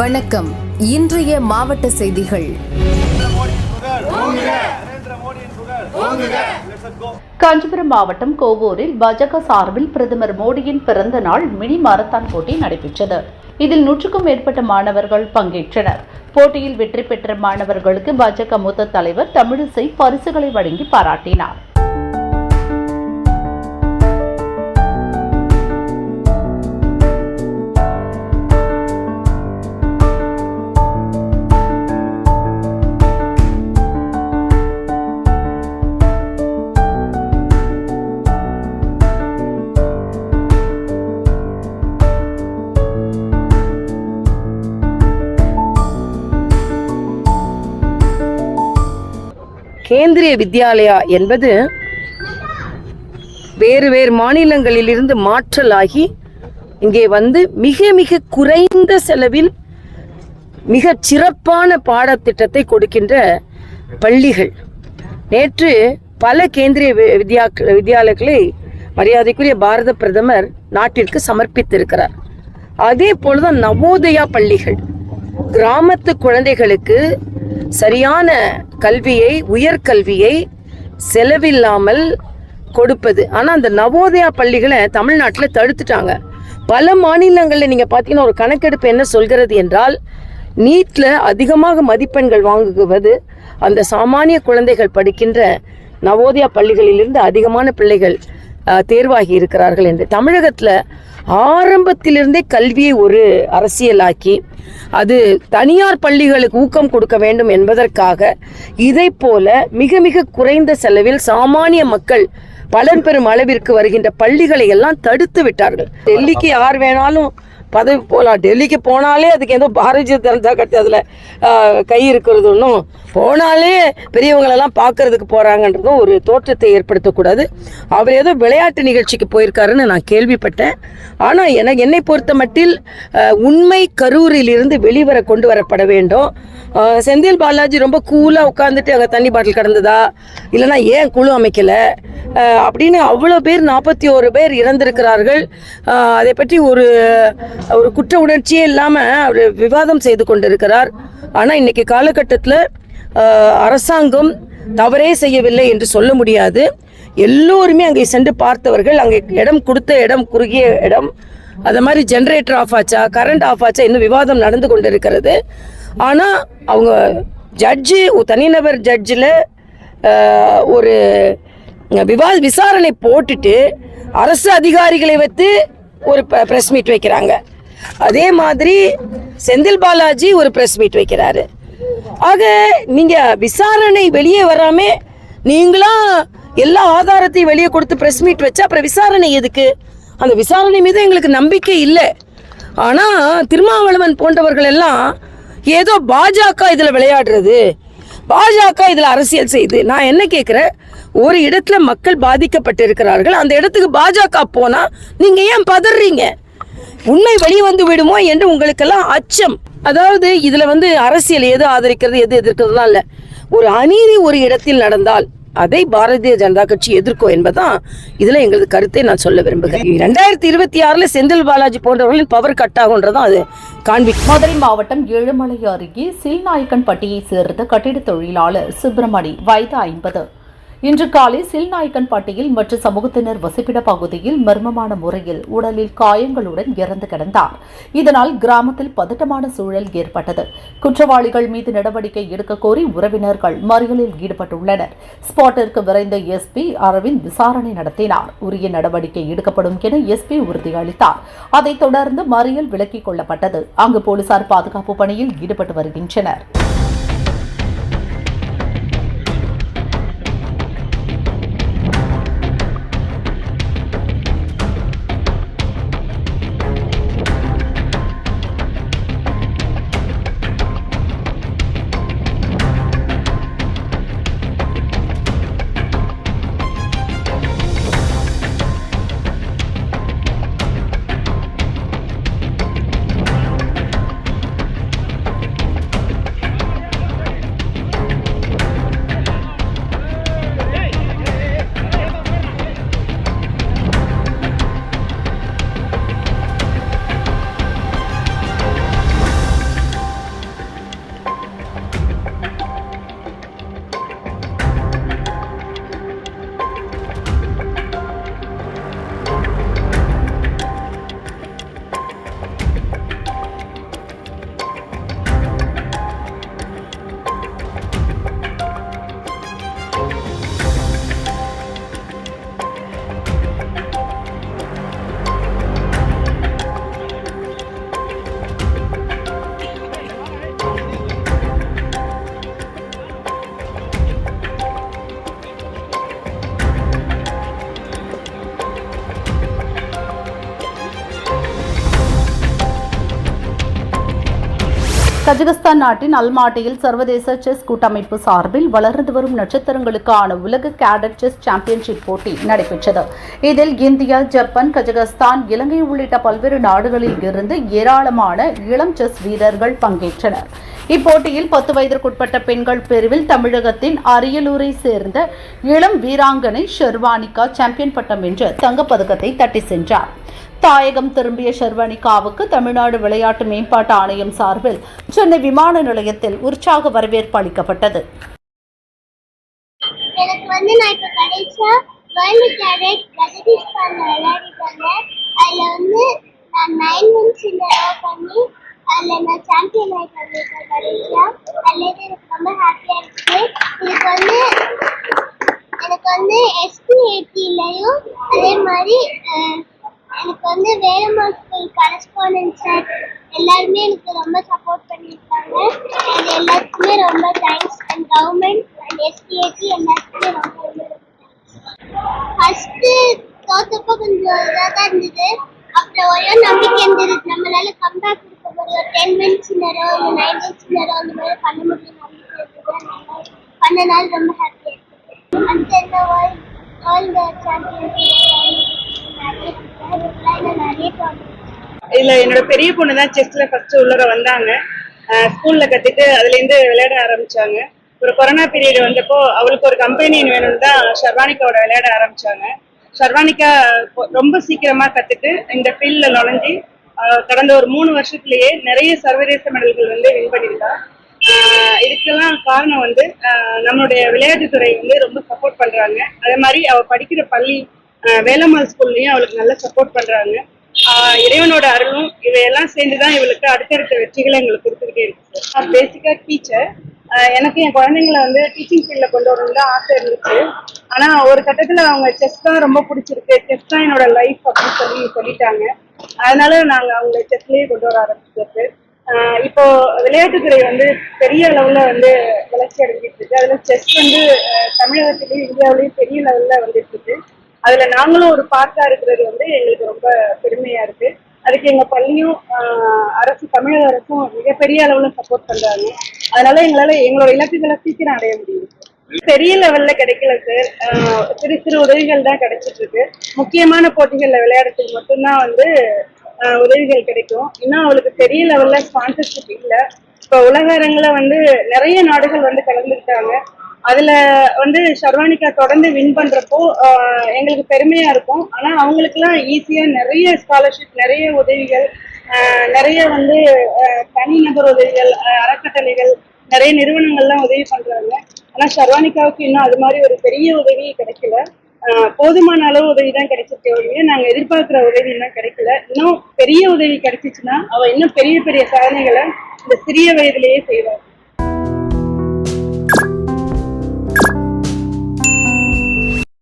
வணக்கம். இன்றைய மாவட்ட செய்திகள். காஞ்சிபுரம் மாவட்டம் கோவூரில் பாஜக சார்பில் பிரதமர் மோடியின் பிறந்த நாள் மினி மாரத்தான் போட்டி நடைபெற்றது. இதில் நூற்றுக்கும் மேற்பட்ட மாணவர்கள் பங்கேற்றனர். போட்டியில் வெற்றி பெற்ற மாணவர்களுக்கு பாஜக மூத்த தலைவர் தமிழிசை பரிசுகளை வழங்கி பாராட்டினார். கேந்திரிய வித்யாலயா என்பது வேறு வேறு மாநிலங்களிலிருந்து மாற்றலாகி இங்கே வந்து மிக மிக குறைந்த செலவில் மிக சிறப்பான பாடத்திட்டத்தை கொடுக்கின்ற பள்ளிகள். நேற்று பல கேந்திரிய வித்யா வித்யாலயங்களை மரியாதைக்குரிய பாரத பிரதமர் நாட்டிற்கு சமர்ப்பித்திருக்கிறார். அதே போலதான் நவோதயா பள்ளிகள். கிராமத்து குழந்தைகளுக்கு சரியான கல்வியை உயர்கல்வியை செலவில்லாமல் கொடுப்பது. ஆனால் அந்த நவோதயா பள்ளிகளை தமிழ்நாட்டில் தடுத்துட்டாங்க. பல மாநிலங்களில் நீங்கள் பார்த்தீங்கன்னா ஒரு கணக்கெடுப்பு என்ன சொல்கிறது என்றால் நீட்டில் அதிகமாக மதிப்பெண்கள் வாங்குவது அந்த சாமானிய குழந்தைகள் படிக்கின்ற நவோதயா பள்ளிகளிலிருந்து அதிகமான பிள்ளைகள் தேர்வாகி இருக்கிறார்கள் என்று. தமிழகத்தில் ஆரம்பத்திலிருந்தே கல்வியை ஒரு அரசியலாக்கி அது தனியார் பள்ளிகளுக்கு ஊக்கம் கொடுக்க வேண்டும் என்பதற்காக இதை போல மிக மிக குறைந்த செலவில் சாமானிய மக்கள் பலன் பெறும் அளவிற்கு வருகின்ற பள்ளிகளை எல்லாம் தடுத்து விட்டார்கள். டெல்லிக்கு யார் வேணாலும் பதவி போகலாம் டெல்லிக்கு போனாலே அதுக்கு ஏதோ பாரதிய ஜனதா கட்சி அதில் கை இருக்கிறது ஒன்றும் போனாலே பெரியவங்களெல்லாம் பார்க்கறதுக்கு போகிறாங்கன்றதும் ஒரு தோற்றத்தை ஏற்படுத்தக்கூடாது. அவர் ஏதோ விளையாட்டு நிகழ்ச்சிக்கு போயிருக்காருன்னு நான் கேள்விப்பட்டேன். ஆனால் எனக்கு என்னை பொறுத்த மட்டில் உண்மை கரூரிலிருந்து வெளிவர கொண்டு வரப்பட வேண்டும். செந்தில் பாலாஜி ரொம்ப கூலாக உட்காந்துட்டு அங்கே தண்ணி பாட்டில் கடந்ததா? இல்லைன்னா ஏன் குழு அமைக்கலை? அப்படின்னு அவ்வளோ பேர் நாற்பத்தி ஒரு பேர் இறந்திருக்கிறார்கள். அதை பற்றி ஒரு ஒரு குற்ற உணர்ச்சியே இல்லாமல் அவர் விவாதம் செய்து கொண்டிருக்கிறார். ஆனால் இன்னைக்கு காலகட்டத்தில் அரசாங்கம் தவறே செய்யவில்லை என்று சொல்ல முடியாது. எல்லோருமே அங்கே சென்று பார்த்தவர்கள் அங்கே இடம் கொடுத்த இடம் குறுகிய இடம் அது மாதிரி ஜென்ரேட்டர் ஆஃப் ஆச்சா கரண்ட் ஆஃப் ஆச்சா இன்னும் விவாதம் நடந்து கொண்டிருக்கிறது. ஆனால் அவங்க ஜட்ஜு தனிநபர் ஜட்ஜில் ஒரு விவா விசாரணை போட்டுட்டு அரசு அதிகாரிகளை வைத்து ஒரு ப்ரெஸ் மீட் வைக்கிறாங்க. அதே மாதிரி செந்தில் பாலாஜி ஒரு ப்ரெஸ் மீட் வைக்கிறாரு. ஆக நீங்க விசாரணை வெளியே வராம நீங்களா எல்லா ஆதாரத்தையும் வெளியே கொடுத்து ப்ரெஸ் மீட் வச்சா அப்புறம் விசாரணை எதுக்கு? அந்த விசாரணை மீது எங்களுக்கு நம்பிக்கை இல்லை. ஆனா திருமாவளவன் போன்றவர்கள் எல்லாம் ஏதோ பாஜக இதுல விளையாடுறது. பாஜக இதுல அரசியல் செய்து. நான் என்ன கேட்கிறேன் ஒரு இடத்துல மக்கள் பாதிக்கப்பட்டிருக்கிறார்கள். அந்த இடத்துக்கு பாஜக போனா நீங்க ஏன் பதறீங்க? உண்மை வெளியே வந்து விடுமோ என்று உங்களுக்கெல்லாம் அச்சம். அதாவது இதுல வந்து அரசியல் எது ஆதரிக்கிறது எது எதிர்க்கிறதுலாம் இல்ல. ஒரு அநீதி ஒரு இடத்தில் நடந்தால் அதை பாரதிய ஜனதா கட்சி எதிர்க்கும் என்பதுதான் இதுல எங்களது கருத்தை நான் சொல்ல விரும்புகிறேன். ரெண்டாயிரத்தி இருபத்தி ஆறுல செந்தில் பாலாஜி போன்றவர்களின் பவர் கட் ஆகுன்றதும் அது காண்பிக்கும். மதுரை மாவட்டம் ஏழுமலை அருகே சில்நாயக்கன்பட்டியைச் சேர்ந்த கட்டிடத் தொழிலாளர் சுப்பிரமணி வயது ஐம்பது. இன்று காலை சில்நாயக்கன்பட்டியில் மற்ற சமூகத்தினர் வசிப்பிட பகுதியில் மர்மமான முறையில் உடலில் காயங்களுடன் இறந்து கிடந்தார். இதனால் கிராமத்தில் பதட்டமான சூழல் ஏற்பட்டது. குற்றவாளிகள் மீது நடவடிக்கை எடுக்க கோரி உறவினர்கள் மறியலில் ஈடுபட்டுள்ளனர். ஸ்பாட்டிற்கு விரைந்த எஸ்பி அரவிந்த் விசாரணை நடத்தினார். உரிய நடவடிக்கை எடுக்கப்படும் என எஸ்பி உறுதியளித்தார். அதைத் தொடர்ந்து மறியல் விலக்கிக் கொள்ளப்பட்டது. அங்கு போலீசார் பாதுகாப்பு பணியில் ஈடுபட்டு வருகின்றனர். கஜகஸ்தான் நாட்டின் அல்மாட்டியில் சர்வதேச செஸ் கூட்டமைப்பு சார்பில் வளர்ந்து வரும் நட்சத்திரங்களுக்கான உலக கேடட் செஸ் சாம்பியன்ஷிப் போட்டி நடைபெற்றது. இதில் இந்தியா ஜப்பான் கஜகஸ்தான் இலங்கை உள்ளிட்ட பல்வேறு நாடுகளில் இருந்து ஏராளமான இளம் செஸ் வீரர்கள் பங்கேற்றனர். இப்போட்டியில் பத்து வயதிற்குட்பட்ட பெண்கள் பிரிவில் தமிழகத்தின் அரியலூரை சேர்ந்த இளம் வீராங்கனை ஷெர்வானிகா சாம்பியன் பட்டம் வென்று தங்கப்பதக்கத்தை தட்டி சென்றார். தாயகம் திரும்பிய ஷெர்வனிகாவுக்கு தமிழ்நாடு விளையாட்டு மேம்பாட்டு ஆணையம் சார்பில் சென்னை விமான நிலையத்தில் உற்சாக வரவேற்பு அளிக்கப்பட்டது. எனக்கு வந்து நான் இப்போ கடைசியா வேர்ல்டு கேடட் கஜகிஸ்தான்ல வந்து நான் நைன் மந்த்ஸ் இந்த பண்ணி நான் சாம்பியன் கடைசியா எனக்கு ரொம்ப இதுக்கு வந்து எனக்கு வந்து எஸ்பி எயிட்டிலையும் அதே மாதிரி எனக்கு வந்து வேலம்மாள் ஸ்கூல் கரஸ்பாண்டன்ட் சார் எல்லாருமே எனக்கு ரொம்ப சப்போர்ட் பண்ணியிருக்காங்க. அது எல்லாத்துக்குமே ரொம்ப தேங்க்ஸ் அண்ட் கவர்மெண்ட் அண்ட் எஸ்பிஐடி எல்லாத்துக்குமே ரொம்ப ரொம்ப ஃபர்ஸ்ட்டு தோத்தப்போ கொஞ்சம் இதாக தான் இருந்தது. அப்புறம் ஒரே நம்பிக்கை இருந்தது. நம்மளால கம்பேக் கொடுக்க முடியும் டென் மினிட்ஸ் நேரம் இல்லை நைன் மினிட்ஸ் நேரம் அந்த மாதிரி பண்ண முடியும் நம்பிக்கை இருந்தது அதனால பண்ணனால ரொம்ப ஹாப்பியாக இருக்குது அந்த என்ன வேர்ல்ட் வேர்ல்டு சாம்பியன்ஷிப் இதுல என்னோட பெரிய பொண்ணு தான் செஸ்ல ஃபர்ஸ்ட் உள்ளர வந்தாங்க. ஸ்கூல்ல கத்துட்டு அதுல இருந்து விளையாட ஆரம்பிச்சாங்க. ஒரு கொரோனா பீரியட் வந்தப்போ அவளுக்கு ஒரு கம்பெனின்னு வேணும்னு தான் ஷர்வானிக்காவோட விளையாட ஆரம்பிச்சாங்க. ஷர்வானிக்கா ரொம்ப சீக்கிரமா கத்துட்டு இந்த ஃபீல்ட்ல நுழைஞ்சி கடந்த ஒரு மூணு வருஷத்துலயே நிறைய சர்வதேச மெடல்கள் வந்து வின் பண்ணியிருக்கா. ஆஹ் இதுக்கெல்லாம் காரணம் வந்து நம்மளுடைய விளையாட்டுத்துறை வந்து ரொம்ப சப்போர்ட் பண்றாங்க. அதே மாதிரி அவ படிக்கிற பள்ளி வேலம்மாள் ஸ்கூல்லையும் அவளுக்கு நல்லா சப்போர்ட் பண்றாங்க. இறைவனோட அருளும் இவையெல்லாம் சேர்ந்துதான் இவளுக்கு அடுத்தடுத்த வெற்றிகளை எங்களுக்கு கொடுத்துக்கிட்டே இருக்கு நான் பேசிக்கா டீச்சர் எனக்கு என் குழந்தைங்கள வந்து டீச்சிங் ஃபீல்ட்ல கொண்டு வரணும்னு தான் ஆசை இருந்துச்சு. ஆனா ஒரு கட்டத்துல அவங்க செஸ் தான் ரொம்ப பிடிச்சிருக்கு. செஸ் தான் என்னோட லைஃப் அப்படின்னு சொல்லி சொல்லிட்டாங்க. அதனால நாங்க அவங்க செஸ்லயே கொண்டு வர ஆரம்பிச்சிருக்கு. இப்போ விளையாட்டுத்துறை வந்து பெரிய அளவுல வந்து வளர்ச்சி அடைஞ்சிட்டு இருக்கு. அதுல செஸ் வந்து ஆஹ் தமிழகத்திலயும் இந்தியாவிலயும் பெரிய லெவல்ல வந்துட்டு இருக்கு. அதுல நாங்களும் ஒரு பார்ட்டா இருக்கிறது வந்து எங்களுக்கு ரொம்ப பெருமையா இருக்கு. அதுக்கு எங்க பள்ளியும் அரசு தமிழக அரசும் மிகப்பெரிய அளவுல சப்போர்ட் பண்றாங்க. அதனால எங்களால எங்களோட இலக்குகளை சீக்கிரம் அடைய முடியும் பெரிய லெவல்ல கிடைக்கல சார் சிறு சிறு உதவிகள் தான் கிடைச்சிட்டு இருக்கு முக்கியமான போட்டிகள்ல விளையாடுறதுக்கு மட்டும்தான் வந்து உதவிகள் கிடைக்கும். இன்னும் அவளுக்கு பெரிய லெவல்ல ஸ்பான்சர்ஷிப் இல்லை. இப்போ உலக அரங்குல வந்து நிறைய நாடுகள் வந்து கலந்துக்கிட்டாங்க. அதுல வந்து ஷர்வானிகா தொடர்ந்து வின் பண்றப்போ எங்களுக்கு பெருமையா இருக்கும். ஆனா அவங்களுக்குலாம் ஈஸியா நிறைய ஸ்காலர்ஷிப் நிறைய உதவிகள் நிறைய வந்து தனிநபர் உதவிகள் அறக்கட்டளைகள் நிறைய நிறுவனங்கள்லாம் உதவி பண்றாங்க. ஆனா ஷர்வானிகாவுக்கு இன்னும் அது மாதிரி ஒரு பெரிய உதவி கிடைக்கல. போதுமான அளவு உதவி தான் கிடைச்சிருக்கே ஒழிய நாங்க எதிர்பார்க்கிற உதவி இன்னும் கிடைக்கல. இன்னும் பெரிய உதவி கிடைச்சிச்சுன்னா அவ இன்னும் பெரிய பெரிய சாதனைகளை இந்த சிறிய வயதிலேயே செய்வாங்க.